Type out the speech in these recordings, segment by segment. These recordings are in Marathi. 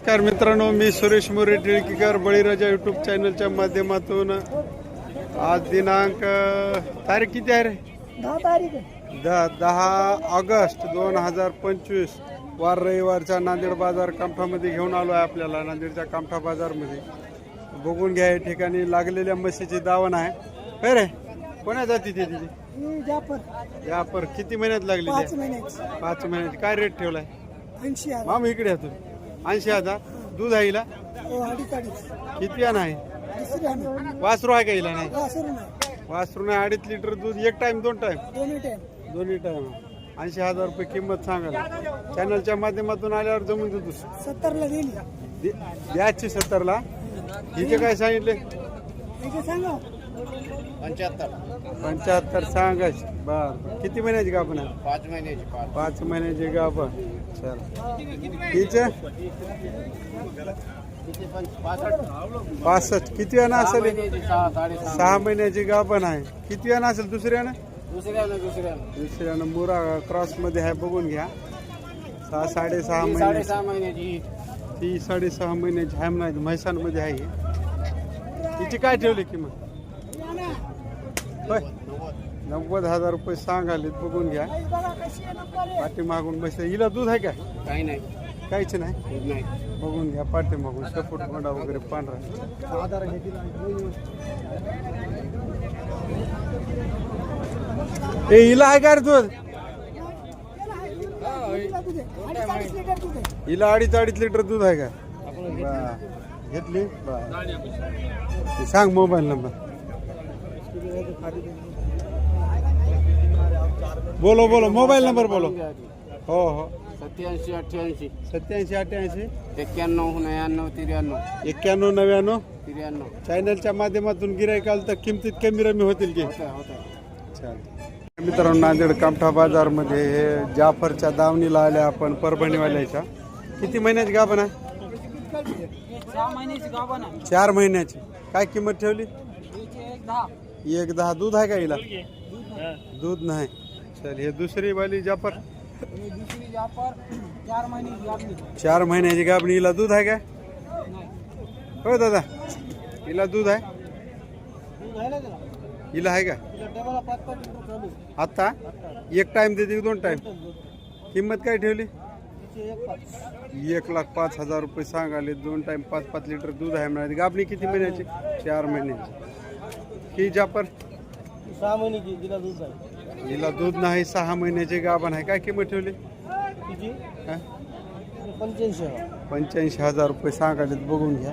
नमस्कार मित्रांनो मी सुरेश मोरे टिळकीकर बळीराजा युट्यूब चॅनलच्या माध्यमातून. आज दिनांक तारीख किती आहे रे? दहा तारीख आहे. द दहा ऑगस्ट दोन हजार पंचवीस. वार रविवारच्या नांदेड बाजार कामठामध्ये घेऊन आलो आहे आपल्याला नांदेडच्या कामठा बाजारमध्ये. बघून घ्या या ठिकाणी लागलेल्या म्हशीची दावण आहे. होय रे कोणा जाती ती तिची? ही जाफर. या पर किती महिन्यात लागलेली पाच महिन्याची. काय रेट ठेवलाय? ऐंशी माम इकडे तू ऐंशी हजार. दूध आहे हिला? हो किती आहे? नाही दुसरी आहे वासरू आहे का हिला नाही? वासरू नाही. अडीच लिटर दूध एक टाइम दोन टाइम दोन्ही टाइम ऐंशी हजार रुपये किंमत सांगाल चॅनलच्या माध्यमातून आल्यावर जमून देतो सत्तरला दिली दे- द्याची सत्तरला. हिचे काय सांगितले? सांगा. पंच्याहत्तर सांगायचे बर. किती महिन्याची गाभण आहे? पाच महिन्याची पाच. पाच महिन्याची गाभण. चल. पण पासष्ट. किती वेळा असेल? महिन्याची सहा महिन्याची. गाभण आहे. किती वेळा असेल दुसऱ्यानं? दुसऱ्यानं दुसऱ्यानं. दुसऱ्यानं. मुरा क्रॉसमध्ये आहे बघून घ्या. सहा साडेसहा महिने साडेसहा महिन्याची ती साडेसहा महिन्याची आहे नाही म्हैसाणमध्ये आहे. तिची काय ठेवली किंमत? होय. नव्वद हजार रुपये सांगाले बघून घ्या. बघा कशी आहे नंबर आहे. पाठीमागून बस हिला दूध आहे का? काही नाही. काहीच नाही? नाही. बघून घ्या पाठीमागून. शेपूट गोंडा वगैरे पांढरा. ए हिला आहे का रे दूध? हिला. अडीच अडीच लिटर दूध आहे का. घेतली. ते सांग मोबाईल नंबर. बोलो बोलो मोबाईल नंबर बोलो. हो हो. सत्याऐंशी अठ्ठ्याऐंशी. सत्याऐंशी अठ्ठ्याऐंशी. एक्क्याण्णव त्र्याण्णव त्र्याण्णव. एक्क्याण्णव नव्याण्णव. त्र्याण्णव. चॅनलच्या माध्यमातून गिरायकाल तर किमतीत कमी रमी होतील की? होतं होतं चालेल. मित्रांनो नांदेड कामठा बाजारमध्ये हे जाफरच्या दावणीला आल्या आपण परभणीवाल्याच्या. किती महिन्याची गाभण आहे? चार महिन्याची. काय किंमत ठेवली? एक दहा एक दहा दूध आहे का हिला? दूध? नाही. चल हे दुसरी वाली जाफ़र. चार महिन्याची गाभणी चार महिन्याची गाभणी हिला दूध आहे का? हो दादा हिला दूध आहे? हिला आहे का? पाच पाच लिटर चालू आता एक टाइम देते की दोन टाइम किंमत काय ठेवली? एक लाख पाच हज़ार रुपये सांगाले दोन टाइम पाच पाच लिटर दूध आहे म्हणाले. गाभणी किती महिन्याची? चार महिन्याची. ही जापर सहा महिन्याची तिला दूध आहे हिला दूध नाही सहा महिन्याची गाभण आहे. काय किंमत ठेवली? पंच्याऐंशी पंच्याऐंशी हजार रुपये सांगाले बघून घ्या.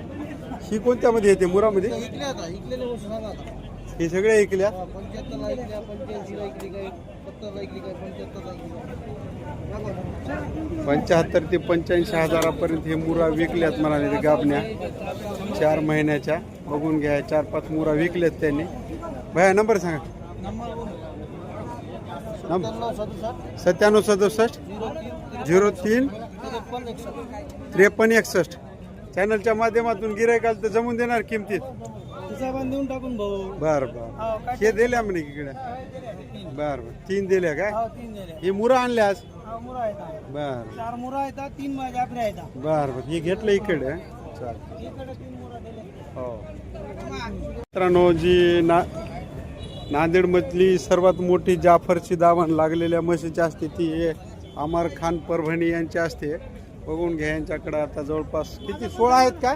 ही कोणत्यामध्ये येते? मुरामध्ये? इकले आता इकलेले गोष्ट सांगा आता. हे सगळे ऐकल्या पंच्याहत्तरला ऐकल्या पंच्याऐंशीला ऐकली काय सत्तरला ऐकली काय पंच्याहत्तरला ऐकली पंच्याहत्तर ते पंच्याऐंशी हजारापर्यंत हे मुरा विकल्यात म्हणाले ते गाबण्या. चार महिन्याच्या. बघून घ्या चार पाच मुरा विकल्यात त्यांनी. भया नंबर सांगा. सत्त्याण्णव सदुसष्ट झिरो तीन त्रेपन्न एकसष्ट. त्रेपन्न एकसष्ट चॅनलच्या माध्यमातून गिरायकाल तर जमून देणार किमतीत. पण देऊन टाकून भाऊ. बर बर. हे दिल्या म्हणे इकडे? बर बर. तीन दिल्या काय? हा तीन दिले हे मुरा आणल्या आज? हा मुरा आहेत बर. चार मुरा आहेत तीन माझ्या आपल्या आहेत. बर बर. हे घेतलं इकडे. चालेल. इकडे तीन मुरा दिले. हो. मित्रांनो जी ना नांदेडमधली सर्वात मोठी जाफरची दावण लागलेल्या म्हशीची असते ती हे अमर खान परभणी यांची असते बघून घ्या यांच्याकडे आता जवळपास किती? सोळा आहेत का?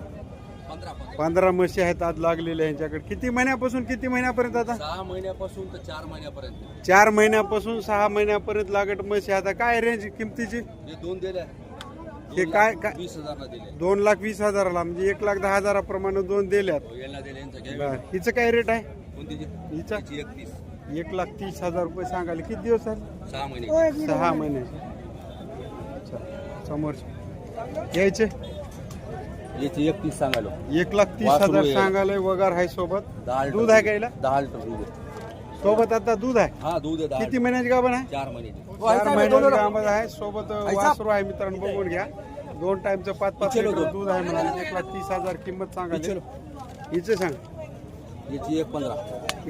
पंधरा म्हशी आहेत आज लागलेल्या यांच्याकडे. किती महिन्यापासून किती महिन्यापर्यंत आता? सहा महिन्यापासून तर चार महिन्यापर्यंत. चार महिन्यापासून सहा महिन्यापर्यंत लागत म्हशी आता काय रेंज किमतीची? जे दोन दिल्या हे काय काय वीस हजारला दिले. दोन लाख वीस हजाराला म्हणजे एक लाख दहा हजाराप्रमाणे दोन दिल्यात. यांना दिले यांचा घ्या. बर. हिचं काय रेट आहे? कोणती हिचा? एकतीस. एक लाख तीस हजार रुपये सांगायला किती दिवस झाले? सहा महिने. सहा महिने. समोर घ्यायचे? याची एकतीस सांगालो एक लाख तीस वासरू हजार आहे. सांगायला वगार आहे सोबत. दहा लिटर दूध आहे हिला? दहा लिटर दूध आहे. सोबत आता दूध आहे? हा दूध आहे दहा किती महिन्याची गाभण आहे? चार महिन्याची. चार महिन्याची गाभण आहे. सोबत वासरू आहे मित्रांनो बघून घ्या. दोन टाइमचं पाच पाच लिटर दूध आहे म्हणाले. एक लाख तीस हजार किंमत सांगायला. हिचे सांग. याची एक पंधरा.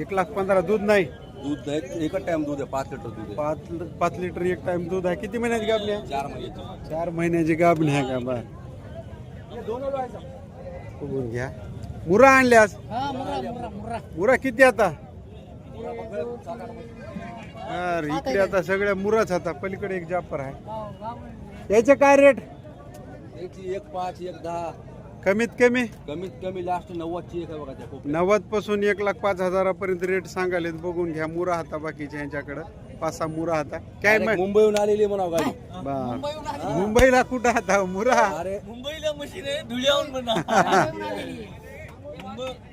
एक लाख पंधरा दूध नाही. दूध आहे एकच टाइम दूध आहे पाच लिटर दूध आहे. पाच पाच लिटर एक टाइम दूध आहे. किती महिन्याची गाभणी आहे? चार महिन्याची. चार महिन्याची गाभणी आहे का बर बघून घ्या. मुरा आणल्यास हा मुरा किती आता? अरे इकडे आता सगळ्या मुराच आता. पलीकडे एक जापर आहे. याचे काय रेट याची एक पाच एक दहा. कमीत कमी? कमीत कमी लास्ट नव्वदची एक आहे बघा. नव्वदपासून एक लाख पाच हजारापर्यंत रेट सांगालेत बघून घ्या मुरा हाता बाकीच्या यांच्याकडं. पाच सहा मुरा हाता काय मग मुंबईहून आलेली म्हणा गाडी. बा- मुंबईला कुठं हाता मुरा? अरे. मुंबईला मशीन आहे धुळ्याहून म्हणा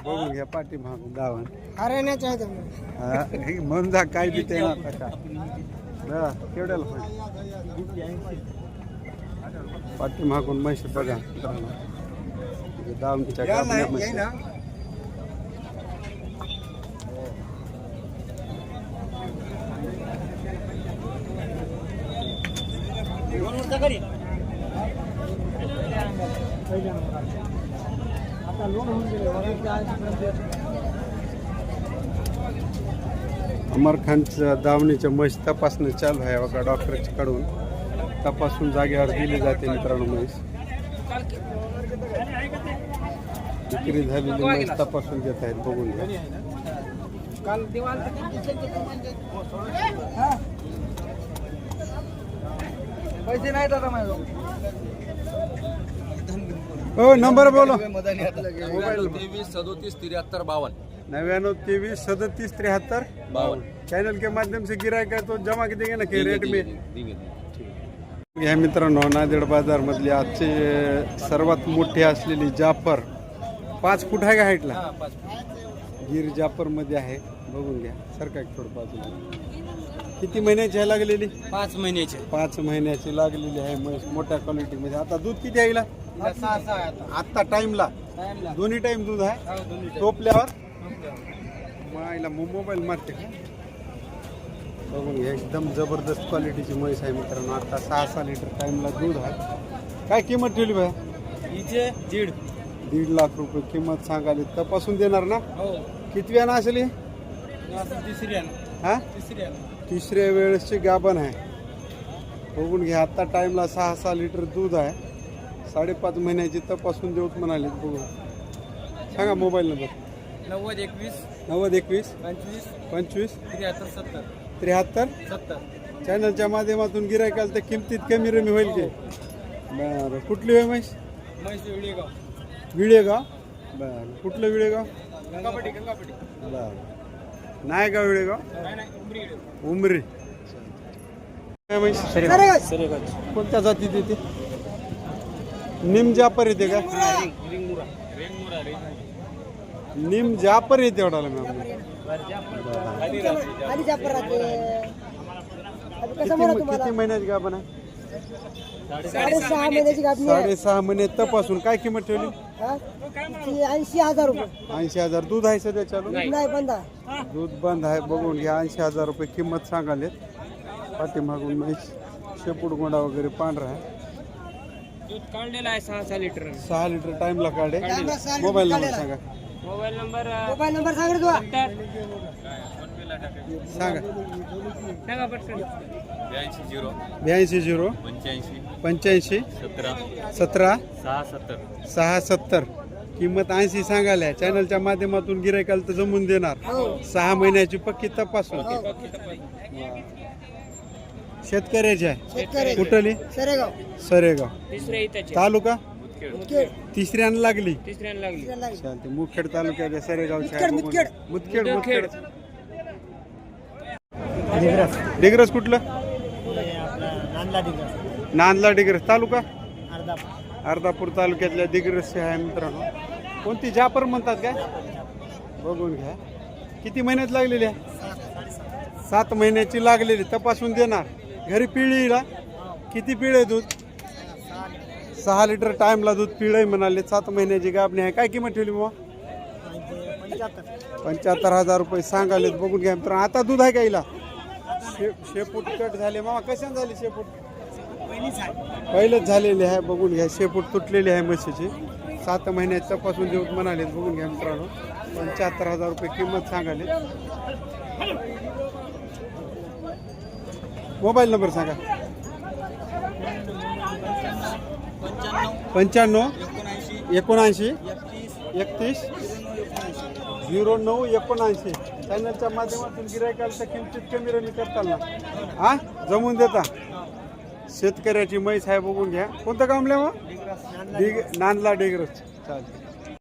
बघून घ्या पाठी मागून दावण हरियाणाचे आहेत हा, हे म्हणून जा काय बी ते आता का? बरं, केवढ्याला पाठी मागून म्हशी बघा. मित्रांनो. दावणीच्या गाभण्या म्हशी. अमर खानचं दावणीच्या म्हैस तपासणं चालू आहे बघा डॉक्टरच्या कडून तपासून जागेवर दिली जाते मित्रांनो म्हैस. विक्री झालेली म्हैस तपासून घेत आहेत बघून घ्या. काल दिवाल पैसे नाही दादा माझ्या हो नंबर बोलो. मोबाईल तेवीस सदोतीस त्र्याहत्तर बावन्न नव्याण्णव तेवीस सदतीस त्र्याहत्तर बावन्न चैनल के माध्यम से गिरायक है तो जमा के देंगे ना कि रेट में. या मित्रांनो नांदेड बाजार मधली आजची सर्वात मोठी असलेली जाफर. पाच फूट आहे का हाईटला? गिर जाफरमध्ये आहे. बघून घ्या. सरकार थोडं बाजूला. किती महिन्याची आहे लागलेली? पाच महिन्याचे. पाच महिन्याची लागलेली आहे म्हैस मोठ्या क्वालिटी मध्ये. आता दूध किती आहे हिला? सहा सहा आहे आता. आता टाइमला टाइमला दोन्ही टाइम दूध आहे. हो, दोन्ही time. टोपल्यावर? मायला मोबाईल मारते का? बघून घ्या एकदम जबरदस्त क्वालिटीची म्हैस आहे मित्रांनो. आता सहा सहा लिटर टाइमला दूध आहे. काय किंमत ठेवली बाय हिचे दीड. दीड लाख रुपये किंमत सांगाली तपासून देणार ना? हो. किती वेळा असेल ही? तिसरी आहे हा? तिसरी आहे तिसऱ्या वेळेसची गाभण आहे. बघून घ्या आता टाइमला सहा सहा लिटर दूध आहे. साडेपाच महिन्याची तपासून देऊत म्हणाले बघू सांगा मोबाईल नंबर नव्वद एकवीस. नव्वद एकवीस. पंचवीस. पंचवीस. त्र्याहत्तर सत्तर. त्र्याहत्तर. सत्तर. चॅनलच्या माध्यमातून गिरायकाल तर किमतीत कमी रमी होईल की? बरं कुठली होय म्हैस? म्हैस वेळेगाव. विळेगाव? बरं कुठलं विळेगाव? गंगापट्टी गंगापट्टी. बरं. नाही का विळेगाव नाही नाही उमरी कोणत्या जाती येते निम जापर येते का? निम जापर येते एवढाला मॅम. किती महिन्याची गाभण आहे. साडेसहा महिने तपासून. काय किंमत ठेवली? ऐंशी हजार रुपये. ऐंशी हजार. दूध आहे सध्या चालू? नाही बंद आहे. दूध बंद आहे. बघून घ्या. ऐंशी हजार रुपये किंमत सांगाले पाठीमागून म्हैस शेपूट गोंडा वगैरे पांढरा आहे. दूध काढलेला आहे सहा सहा लिटर. सहा लिटर टाइमला काढे टाइमला सहा लिटर मोबाईल नंबर. सांगा. मोबाईल नंबर मोबाईल नंबर सांग रे तुला. सांगा. सांगा पटकन. ब्याऐंशी झिरो ब्याऐंशी झिरो. पंच्याऐंशी. पंच्याऐंशी. सतरा. सतरा. सहा सत्तर. सहा सत्तर. किंमत ऐंशी सांगायला चॅनलच्या माध्यमातून गिरायकाला तर जमून देणार. हो. सहा महिन्याची पक्की तपासून शेतकऱ्याची आहे कुठली? सरेगाव. सरेगाव. तालुका? मुदखेड. तिसऱ्यानं लागली. चालते मुखेड तालुक्यात आहे, सरेगावच्या मुदखेड. मुदखेड. डिग्रस. कुठलं? नांदला डिग्रस तालुका? अर्धापूर. तालुक्यातल्या दिग्रसचे आहे मित्रांनो. कोणती? जापर म्हणतात काय? बघून घ्या. किती महिन्यात लागलेली आहे? सात महिन्याची लागलेली. तपासून देणार. घरी पिळीला किती पिळ आहे दूध? सहा लिटर टाइमला दूध पिळय म्हणाले. सात महिन्याची गाबणी आहे. काय किंमत ठेवली मग पंच्याहत्तर हजार रुपये सांगालेत. बघून घ्या मित्रांनो. आता दूध आहे का हिला? शेपूट कट झाले. मामा कशाने झाले शेपूट? पहिलेच झालेले आहे बघून घ्या. शेपूट तुटलेली आहे म्हशीची. सात महिन्यात तपासून देऊन म्हणाले बघून घ्या मित्रांनो. पंच्याहत्तर हजार रुपये किंमत सांगाले. मोबाईल नंबर सांगा. पंच्याण्णव एकोणऐंशी एकतीस झिरो नऊ एकोणऐंशी. चॅनलच्या माध्यमातून गिरायकाला किंमतीत कमी रमी करताना. हा? जमून देता. शेतकऱ्याची म्हैस आहे बघून घ्या. कोणतं काम लिहा नांदला डेग्रस. चालते